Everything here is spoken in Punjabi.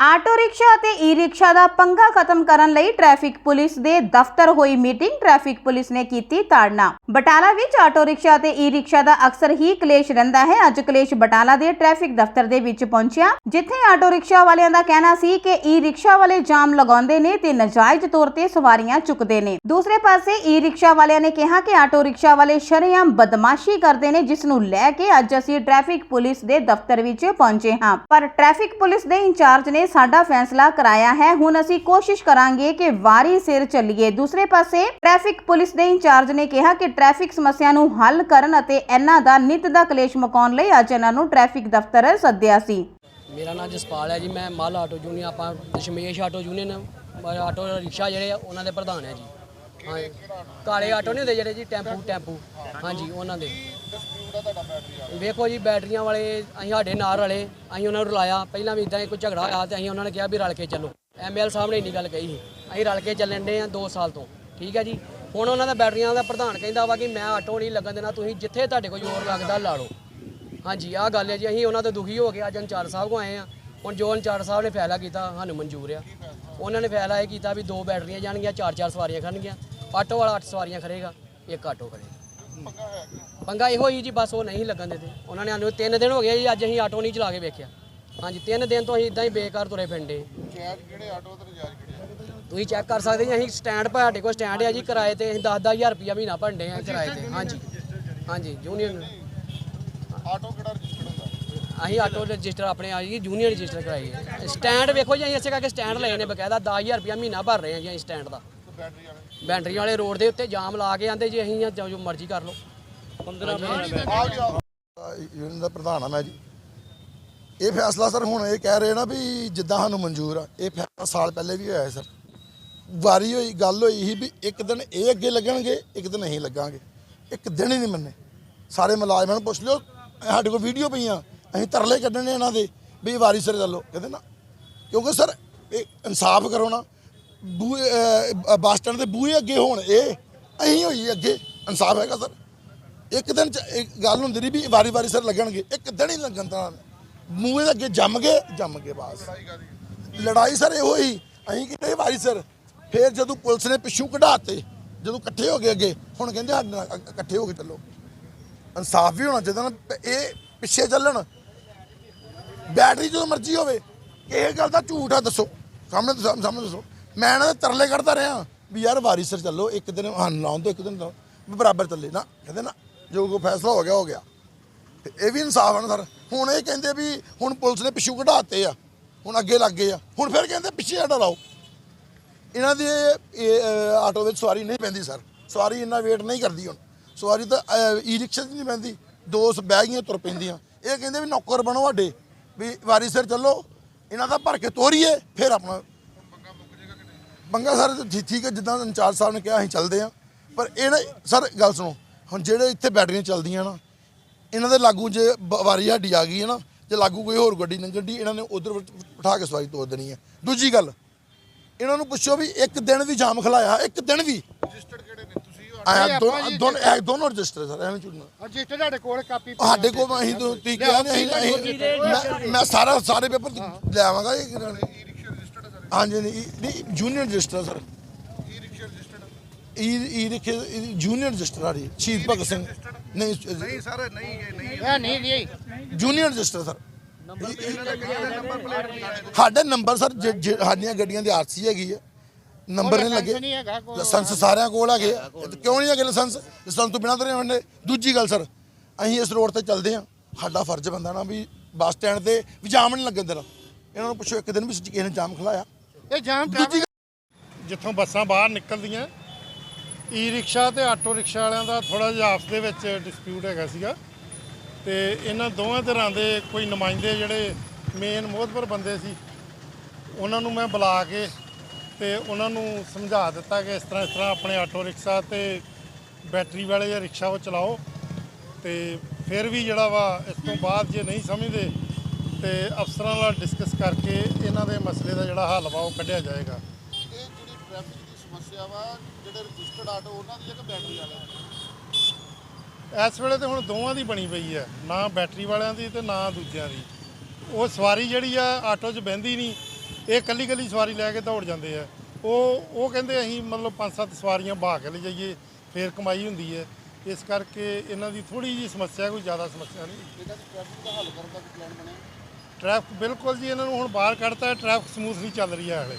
ਆਟੋ ਰਿਕਸ਼ਾ ਅਤੇ ਈ-ਰਿਕਸ਼ਾ ਦਾ ਪੰਗਾ ਖਤਮ ਕਰਨ ਲਈ ਟ੍ਰੈਫਿਕ ਪੁਲਿਸ ਦੇ ਦਫ਼ਤਰ ਹੋਈ ਮੀਟਿੰਗ। ਟ੍ਰੈਫਿਕ ਪੁਲਿਸ ਨੇ ਕੀਤੀ ਤਾੜਨਾ ਬਟਾਲਾ ਵਿੱਚ ਆਟੋ ਰਿਕਸ਼ਾ ਅਤੇ ਈ-ਰਿਕਸ਼ਾ ਦਾ ਅਕਸਰ ਹੀ ਕਲੇਸ਼ ਰਹਿੰਦਾ ਹੈ। ਅੱਜ ਕਲੇਸ਼ ਬਟਾਲਾ ਦੇ ਟ੍ਰੈਫਿਕ ਦਫ਼ਤਰ ਦੇ ਵਿੱਚ ਪਹੁੰਚਿਆ, ਜਿੱਥੇ ਆਟੋ ਰਿਕਸ਼ਾ ਵਾਲਿਆਂ ਦਾ ਕਹਿਣਾ ਸੀ ਕਿ ਈ-ਰਿਕਸ਼ਾ ਵਾਲੇ ਜਾਮ ਲਗਾਉਂਦੇ ਨੇ ਤੇ ਨਜਾਇਜ਼ ਤੌਰ ਤੇ ਸਵਾਰੀਆਂ ਚੁੱਕਦੇ ਨੇ। ਦੂਸਰੇ ਪਾਸੇ ਈ-ਰਿਕਸ਼ਾ ਵਾਲਿਆਂ ਨੇ ਕਿਹਾ ਕਿ ਆਟੋ ਰਿਕਸ਼ਾ ਵਾਲੇ ਸ਼ਰੇਆਮ ਬਦਮਾਸ਼ੀ ਕਰਦੇ ਨੇ, ਜਿਸ ਨੂੰ ਲੈ ਕੇ ਅੱਜ ਅਸੀਂ ਟ੍ਰੈਫਿਕ ਪੁਲਿਸ ਦੇ ਦਫ਼ਤਰ ਵਿੱਚ ਪਹੁੰਚੇ ਹਾਂ। ਪਰ ਟ੍ਰੈਫਿਕ ਪੁਲਿਸ ਦੇ ਇੰਚਾਰਜ ਨੇ ਸਾਡਾ ਫੈਸਲਾ ਕਰਾਇਆ ਹੈ। ਹੁਣ ਅਸੀਂ ਕੋਸ਼ਿਸ਼ ਕਰਾਂਗੇ ਕਿ ਵਾਰੀ ਸਿਰ ਚੱਲੀਏ। ਦੂਸਰੇ ਪਾਸੇ ਟ੍ਰੈਫਿਕ ਪੁਲਿਸ ਦੇ ਇੰਚਾਰਜ ਨੇ ਕਿਹਾ ਕਿ ਟ੍ਰੈਫਿਕ ਸਮੱਸਿਆ ਨੂੰ ਹੱਲ ਕਰਨ ਅਤੇ ਇਹਨਾਂ ਦਾ ਨਿਤ ਦਾ ਕਲੇਸ਼ ਮੁਕਾਉਣ ਲਈ ਅੱਜ ਇਹਨਾਂ ਨੂੰ ਟ੍ਰੈਫਿਕ ਦਫ਼ਤਰ ਸੱਦਿਆ ਸੀ। ਮੇਰਾ ਨਾਮ ਜਸਪਾਲ ਹੈ ਜੀ। ਮੈਂ ਮਾਲ ਆਟੋ ਯੂਨੀਅਨ, ਆਪਾਂ Dashmesh auto union auto rickshaw ਜਿਹੜੇ ਆ, ਉਹਨਾਂ ਦੇ ਪ੍ਰਧਾਨ ਹੈ ਜੀ। ਹਾਂ ਕਾਲੇ ਆਟੋ ਨਹੀਂ ਹੁੰਦੇ ਜਿਹੜੇ ਜੀ, ਟੈਂਪੂ ਟੈਂਪੂ। ਹਾਂਜੀ, ਉਹਨਾਂ ਦੇ। ਵੇਖੋ ਜੀ, ਬੈਟਰੀਆਂ ਵਾਲੇ, ਅਸੀਂ ਸਾਡੇ ਨਾਲ ਰਲੇ ਅਸੀਂ ਉਹਨਾਂ ਨੂੰ ਰਲਾਇਆ। ਪਹਿਲਾਂ ਵੀ ਇਦਾਂ ਹੀ ਕੋਈ ਝਗੜਾ ਹੋਇਆ ਤੇ ਅਸੀਂ ਉਹਨਾਂ ਨੇ ਕਿਹਾ ਵੀ ਰਲ ਕੇ ਚੱਲੋ। ਐਮਐਲ ਸਾਹਿਬ ਨੇ ਇੰਨੀ ਗੱਲ ਕਹੀ ਸੀ। ਅਸੀਂ ਰਲ ਕੇ ਚੱਲਣ ਦੇ ਆ 2 ਸਾਲ ਤੋਂ। ਠੀਕ ਹੈ ਜੀ? ਹੁਣ ਉਹਨਾਂ ਦਾ ਬੈਟਰੀਆਂ ਦਾ ਪ੍ਰਧਾਨ ਕਹਿੰਦਾ ਵਾ ਕਿ ਮੈਂ ਆਟੋ ਨਹੀਂ ਲੱਗਣ ਦੇਣਾ, ਤੁਸੀਂ ਜਿੱਥੇ ਤੁਹਾਡੇ ਕੋਲ ਜ਼ੋਰ ਲੱਗਦਾ ਲਾ ਲਓ। ਹਾਂਜੀ, ਆਹ ਗੱਲ ਹੈ ਜੀ, ਅਸੀਂ ਉਹਨਾਂ ਤੋਂ ਦੁਖੀ ਹੋ ਕੇ ਅੱਜ ਅੰਚਾਰ ਸਾਹਿਬ ਕੋ ਆਏ ਆ ਹੁਣ ਜੋ ਅੰਚਾਰ ਸਾਹਿਬ ਨੇ ਫੈਸਲਾ ਕੀਤਾ, ਸਾਨੂੰ ਮਨਜ਼ੂਰ ਆ। ਉਹਨਾਂ ਨੇ ਫੈਸਲਾ ਇਹ ਕੀਤਾ ਵੀ ਦੋ ਬੈਟਰੀਆਂ ਜਾਣਗੀਆਂ ਚਾਰ ਚਾਰ ਸਵਾਰੀਆਂ ਖੜਨਗੀਆਂ ਆਟੋ ਵਾਲਾ ਅੱਠ ਸਵਾਰੀਆਂ ਖੜੇਗਾ ਇੱਕ ਆਟੋ ਖੜੇਗਾ। ਪੰਗਾ ਇਹੋ ਹੀ ਜੀ ਬਸ ਉਹ ਨਹੀਂ ਲੱਗਣ ਦਿੰਦੇ। ਉਹਨਾਂ ਨੇ ਸਾਨੂੰ ਤਿੰਨ ਦਿਨ ਹੋ ਗਏ ਜੀ ਅੱਜ ਅਸੀਂ ਆਟੋ ਨਹੀਂ ਚਲਾ ਕੇ ਵੇਖਿਆ। ਹਾਂਜੀ ਤਿੰਨ ਦਿਨ ਤੋਂ ਅਸੀਂ ਇਦਾਂ ਹੀ ਬੇਕਾਰ ਤੁਰੇ ਫਿਰਦੇ। ਤੁਸੀਂ ਚੈੱਕ ਕਰ ਸਕਦੇ ਜੀ ਅਸੀਂ ਸਟੈਂਡ ਪਰ ਸਾਡੇ ਕੋਲ ਸਟੈਂਡ ਹੈ ਜੀ ਕਿਰਾਏ ਤੇ ਅਸੀਂ 10 10000 ਰੁਪਇਆ ਮਹੀਨਾ ਭਰਦੇ ਆ ਕਿਰਾਏ ਤੇ। ਹਾਂਜੀ। ਹਾਂਜੀ ਯੂਨੀਅਨ ਆਟੋ ਕਿਹੜਾ ਰਜਿਸਟਰਡ ਹੁੰਦਾ? ਅਸੀਂ ਆਟੋ ਰਜਿਸਟਰ ਆਪਣੇ ਆ ਜੀ ਜੂਨੀਅਰ ਰਜਿਸਟਰ ਕਰਾਈ ਹੈ। ਸਟੈਂਡ ਵੇਖੋ ਜੀ ਅਸੀਂ ਇਸੇ ਕਰਕੇ ਸਟੈਂਡ ਲਏ ਨੇ ਬਕਾਇਦਾ 10000 ਰੁਪਇਆ ਮਹੀਨਾ ਭਰ ਰਹੇ ਹਾਂ ਜੀ ਅਸੀਂ ਸਟੈਂਡ ਦਾ। ਬੈਟਰੀ ਵਾਲੇ। ਬੈਂਟਰੀ ਵਾਲੇ ਰੋਡ ਦੇ ਉੱਤੇ ਜਾਮ ਲਾ ਕੇ ਆਂਦੇ ਜੀ ਅਸੀਂ ਜੋ ਜੋ ਮਰਜ਼ੀ ਕਰ ਲਓ। 15 ਆਓ ਜੀ ਆਓ ਯੂਨੀਅਨ ਦਾ ਪ੍ਰਧਾਨ ਆ ਮੈਂ ਜੀ। ਇਹ ਫੈਸਲਾ ਸਰ ਹੁਣ ਇਹ ਕਹਿ ਰਹੇ ਨਾ ਵੀ ਜਿੱਦਾਂ ਸਾਨੂੰ ਮਨਜ਼ੂਰ ਆ ਇਹ ਫੈਸਲਾ ਸਾਲ ਪਹਿਲੇ ਵੀ ਹੋਇਆ ਹੈ ਸਰ। ਵਾਰੀ ਹੋਈ ਗੱਲ ਹੋਈ ਸੀ ਵੀ ਇੱਕ ਦਿਨ ਇਹ ਅੱਗੇ ਲੱਗਣਗੇ ਇੱਕ ਦਿਨ ਅਸੀਂ ਲੱਗਾਂਗੇ। ਇੱਕ ਦਿਨ ਹੀ ਨਹੀਂ ਮੰਨੇ। ਸਾਰੇ ਮੁਲਾਜ਼ਮਾਂ ਨੂੰ ਪੁੱਛ ਲਿਓ ਸਾਡੇ ਕੋਲ ਵੀਡੀਓ ਪਈਆਂ ਅਸੀਂ ਤਰਲੇ ਕੱਢਣੇ ਇਹਨਾਂ ਦੇ ਵੀ ਇਹ ਵਾਰੀ ਸਿਰ ਚੱਲੋ। ਕਹਿੰਦੇ ਨਾ ਕਿਉਂਕਿ ਸਰ ਇਹ ਇਨਸਾਫ ਕਰੋ ਨਾ। ਬੱਸ ਸਟੈਂਡ ਦੇ ਬੂਹੇ ਅੱਗੇ ਹੋਣ, ਇਹ ਅਸੀਂ ਹੋਈ ਅੱਗੇ, ਇਨਸਾਫ ਹੈਗਾ ਸਰ। ਇੱਕ ਦਿਨ ਚ, ਇੱਕ ਗੱਲ ਹੁੰਦੀ ਰਹੀ ਵੀ ਵਾਰੀ ਵਾਰੀ ਸਰ ਲੱਗਣਗੇ, ਇੱਕ ਦਿਨ ਹੀ ਲੱਗਣ ਤਾਂ ਮੂਹੇ ਦੇ ਅੱਗੇ ਜੰਮ ਗਏ ਜੰਮ ਗਏ ਬਾਸ। ਲੜਾਈ ਸਰ ਇਹੋ ਹੀ ਅਸੀਂ ਕਿਤੇ ਵਾਰੀ ਸਰ, ਫਿਰ ਜਦੋਂ ਪੁਲਿਸ ਨੇ ਪਿੱਛੋਂ ਕਢਾਤੇ, ਜਦੋਂ ਇਕੱਠੇ ਹੋ ਗਏ ਅੱਗੇ, ਹੁਣ ਕਹਿੰਦੇ ਸਾਡੇ ਨਾਲ ਇਕੱਠੇ ਹੋ ਕੇ ਚੱਲੋ। ਇਨਸਾਫ ਵੀ ਹੋਣਾ ਚਾਹੀਦਾ ਨਾ ਇਹ ਪਿੱਛੇ ਚੱਲਣ। ਬੈਟਰੀ ਜਦੋਂ ਮਰਜ਼ੀ ਹੋਵੇ ਇਹ ਗੱਲ ਦਾ ਝੂਠ ਆ ਦੱਸੋ, ਸਾਹਮਣੇ ਸਾਹਮਣੇ ਦੱਸੋ। ਮੈਂ ਇਹਨਾਂ ਦੇ ਤਰਲੇ ਕੱਢਦਾ ਰਿਹਾ ਵੀ ਯਾਰ ਵਾਰੀ ਸਿਰ ਚੱਲੋ, ਇੱਕ ਦਿਨ ਹਨ ਲਾਉਣ ਦੋ ਇੱਕ ਦਿਨ ਲਾਓ ਵੀ ਬਰਾਬਰ ਚੱਲੇ। ਨਾ, ਕਹਿੰਦੇ ਨਾ, ਜੋ ਕੋ ਫੈਸਲਾ ਹੋ ਗਿਆ ਹੋ ਗਿਆ। ਤੇ ਇਹ ਵੀ ਇਨਸਾਫ ਆ ਨਾ ਸਰ। ਹੁਣ ਇਹ ਕਹਿੰਦੇ ਵੀ ਹੁਣ ਪੁਲਿਸ ਨੇ ਪਿੱਛੂ ਕਢਾਤੇ ਆ। ਹੁਣ ਅੱਗੇ ਲੱਗ ਗਏ ਆ। ਹੁਣ ਫਿਰ ਕਹਿੰਦੇ ਪਿੱਛੇ ਹਟਾ ਲਾਓ। ਇਹਨਾਂ ਦੀ ਆਟੋ ਵਿੱਚ ਸਵਾਰੀ ਨਹੀਂ ਪੈਂਦੀ ਸਰ। ਸਵਾਰੀ ਇੰਨਾ ਵੇਟ ਨਹੀਂ ਕਰਦੀ ਹੁਣ। ਸਵਾਰੀ ਤਾਂ ਈ ਰਿਕਸ਼ਾ 'ਚ ਨਹੀਂ ਪੈਂਦੀ। ਦੋ ਸ- ਬਹਿ ਗਈਆਂ, ਤੁਰ ਪੈਂਦੀਆਂ। ਇਹ ਕਹਿੰਦੇ ਵੀ ਨੌਕਰ ਬਣੋ ਸਾਡੇ। ਵੀ ਵਾਰੀ ਸਿਰ ਚੱਲੋ। ਇਹਨਾਂ ਦਾ ਭਰ ਕੇ ਤੋਰੀਏ, ਫਿਰ ਆਪਣਾ ਬੰਗਾ ਸਰ ਠੀਕ ਹੈ ਜਿੱਦਾਂ ਇੰਚਾਰਜ ਸਾਹਿਬ ਨੇ ਕਿਹਾ ਅਸੀਂ ਚੱਲਦੇ ਆ ਪਰ ਇਹ ਨਾ ਸਰ ਗੱਲ ਸੁਣੋ ਹੁਣ ਜਿਹੜੇ ਇੱਥੇ ਬੈਟਰੀਆਂ ਚੱਲਦੀਆਂ ਨਾ ਇਹਨਾਂ ਦੇ ਲਾਗੂ ਜੇ ਵਾਰੀ ਸਾਡੀ ਆ ਗਈ ਹੈ ਨਾ ਜੇ ਲਾਗੂ ਕੋਈ ਹੋਰ ਗੱਡੀ ਲੰਘਣ ਦੀ ਇਹਨਾਂ ਨੇ ਉਧਰ ਬਿਠਾ ਕੇ ਸਵਾਰੀ ਤੋੜ ਦੇਣੀ ਹੈ। ਦੂਜੀ ਗੱਲ ਇਹਨਾਂ ਨੂੰ ਪੁੱਛੋ ਵੀ ਇੱਕ ਦਿਨ ਵੀ ਜਾਮ ਖਲਾਇਆ ਇੱਕ ਦਿਨ ਵੀ। ਰਜਿਸਟਰਡ ਕਿਹੜੇ ਨੇ? ਤੁਸੀਂ ਆਇਆ ਦੋਨੋਂ ਰਜਿਸਟਰ ਸਰ ਐਵੇਂ ਝੂਠਣਾ ਰਜਿਸਟਰ ਤੁਹਾਡੇ ਕੋਲ ਕਾਪੀ ਸਾਡੇ ਕੋਲ ਅਸੀਂ ਤੁਸੀਂ ਕਿਹਾ ਨੇ ਅਸੀਂ ਮੈਂ- ਮੈਂ ਸਾਰਾ ਸਾਰੇ ਪੇਪਰ ਲੈ ਆਵਾਂਗਾ ਇਹ ਹਾਂਜੀ ਨਹੀਂ junior register sir E rickshaw registered E E ਰਿਕਸ਼ੇ ਜੂਨੀਅਰ ਰਜਿਸਟਰ ਆ ਰਹੀ ਸ਼ਹੀਦ ਭਗਤ ਸਿੰਘ। ਨਹੀਂ ਨਹੀਂ ਸਰ ਨਹੀਂ ਇਹ ਨਹੀਂ। ਇਹ ਨਹੀਂ ਨਹੀਂ ਜੂਨੀਅਰ ਰਜਿਸਟਰ ਸਰ ਸਾਡੇ ਨੰਬਰ ਸਰ ਸਾਡੀਆਂ ਗੱਡੀਆਂ ਦੀ ਆਰਸੀ ਹੈਗੀ ਹੈ ਨੰਬਰ ਨਹੀਂ ਲੱਗੇ। ਲਾਇਸੈਂਸ ਸਾਰਿਆਂ ਕੋਲ ਹੈਗੇ ਕਿਉਂ ਨਹੀਂ ਹੈਗੇ ਲਾਇਸੈਂਸ? ਲਾਇਸੈਂਸ ਤੋਂ ਬਿਨਾਂ ਤਾਂ ਨਹੀਂ ਹੁੰਦੇ ਦੂਜੀ ਗੱਲ ਸਰ ਅਸੀਂ ਇਸ ਰੋਡ ਤੇ ਚੱਲਦੇ ਆ ਸਾਡਾ ਫਰਜ਼ ਬੰਦਾ ਨਾ ਵੀ ਬੱਸ ਸਟੈਂਡ ਤੇ ਵੀ ਜਾਮ ਨਹੀਂ ਲੱਗਣ ਦੇਣਾ ਇਹਨਾਂ ਨੂੰ ਪੁੱਛੋ ਇੱਕ ਦਿਨ ਵੀ ਕਿਸੇ ਨੇ ਜਾਮ ਖਲਾਇਆ। ਇਹ ਜਾਮ ਦੂਜੀ ਜਿੱਥੋਂ ਬੱਸਾਂ ਬਾਹਰ ਨਿਕਲਦੀਆਂ ਈ ਰਿਕਸ਼ਾ ਤੇ ਆਟੋ ਰਿਕਸ਼ਾ ਵਾਲਿਆਂ ਦਾ ਥੋੜਾ ਜਿਹਾ ਆਪਸ ਦੇ ਵਿੱਚ ਡਿਸਪਿਊਟ ਹੈਗਾ ਸੀਗਾ। ਤੇ ਇਹਨਾਂ ਦੋਵਾਂ ਤਰ੍ਹਾਂ ਦੇ ਕੋਈ ਨੁਮਾਇੰਦੇ ਜਿਹੜੇ ਮੇਨ ਮੋਹਤਬਰ ਬੰਦੇ ਸੀ ਉਹਨਾਂ ਨੂੰ ਮੈਂ ਬੁਲਾ ਕੇ ਤੇ ਉਹਨਾਂ ਨੂੰ ਸਮਝਾ ਦਿੱਤਾ ਕਿ ਇਸ ਤਰ੍ਹਾਂ ਇਸ ਤਰ੍ਹਾਂ ਆਪਣੇ ਆਟੋ ਰਿਕਸ਼ਾ ਤੇ ਬੈਟਰੀ ਵਾਲੇ ਜਾਂ ਰਿਕਸ਼ਾ ਉਹ ਚਲਾਓ। ਤੇ ਫਿਰ ਵੀ ਜਿਹੜਾ ਵਾ ਇਸ ਤੋਂ ਬਾਅਦ ਜੇ ਨਹੀਂ ਸਮਝਦੇ ਤੇ ਅਫਸਰਾਂ ਨਾਲ ਡਿਸਕਸ ਕਰਕੇ ਇਹਨਾਂ ਦੇ ਮਸਲੇ ਦਾ ਜਿਹੜਾ ਹੱਲ ਵਾ ਉਹ ਕੱਢਿਆ ਜਾਏਗਾ। ਇਸ ਵੇਲੇ ਤੇ ਹੁਣ ਦੋਵਾਂ ਦੀ ਬਣੀ ਪਈ ਹੈ ਨਾ ਬੈਟਰੀ ਵਾਲਿਆਂ ਦੀ ਤੇ ਨਾ ਦੂਜਿਆਂ ਦੀ। ਉਹ ਸਵਾਰੀ ਜਿਹੜੀ ਆ ਆਟੋ 'ਚ ਬੈੰਦੀ ਨਹੀਂ ਇਹ ਕੱਲੀ ਕੱਲੀ ਸਵਾਰੀ ਲੈ ਕੇ ਦੌੜ ਜਾਂਦੇ ਆ। ਉਹ ਉਹ ਕਹਿੰਦੇ ਅਸੀਂ ਮਤਲਬ ਪੰਜ ਸੱਤ ਸਵਾਰੀਆਂ ਬਾਹ ਕੇ ਲੈ ਜਾਈਏ ਫੇਰ ਕਮਾਈ ਹੁੰਦੀ ਹੈ। ਇਸ ਕਰਕੇ ਇਹਨਾਂ ਦੀ ਥੋੜੀ ਜੀ ਸਮੱਸਿਆ ਕੋਈ ਜ਼ਿਆਦਾ ਸਮੱਸਿਆ ਨਹੀਂ। ਇਹਦਾ ਟ੍ਰੈਫਿਕ ਦਾ ਹੱਲ ਕਰਨ ਦਾ ਪਲਾਨ ਬਣਿਆ? ਟ੍ਰੈਫਿਕ ਬਿਲਕੁਲ ਜੀ ਇਹਨਾਂ ਨੂੰ ਹੁਣ ਬਾਹਰ ਕੱਢਤਾ ਟ੍ਰੈਫਿਕ ਸਮੂਥਲੀ ਚੱਲ ਰਹੀ ਹੈ ਹਲੇ।